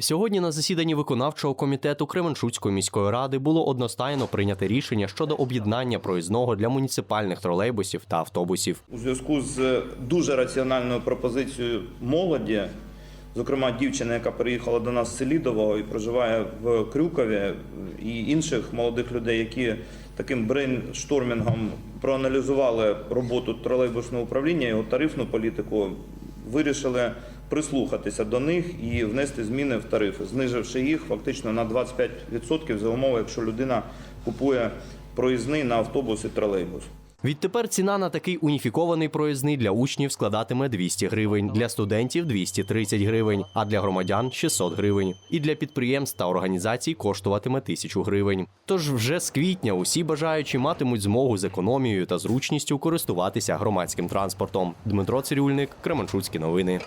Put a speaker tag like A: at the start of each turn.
A: Сьогодні на засіданні виконавчого комітету Кременчуцької міської ради було одностайно прийнято рішення щодо об'єднання проїзного для муніципальних тролейбусів та автобусів.
B: У зв'язку з дуже раціональною пропозицією молоді, зокрема дівчина, яка переїхала до нас з Селідового і проживає в Крюкові, і інших молодих людей, які таким брейнштормінгом проаналізували роботу тролейбусного управління, його тарифну політику, вирішили прислухатися до них і внести зміни в тарифи, зниживши їх фактично на 25% за умови, якщо людина купує проїзний на автобус і тролейбус.
A: Відтепер ціна на такий уніфікований проїзний для учнів складатиме 200 гривень, для студентів 230 гривень, а для громадян 600 гривень. І для підприємств та організацій коштуватиме 1000 гривень. Тож вже з квітня усі бажаючі матимуть змогу з економією та зручністю користуватися громадським транспортом. Дмитро Цирюльник, Кременчуцькі новини.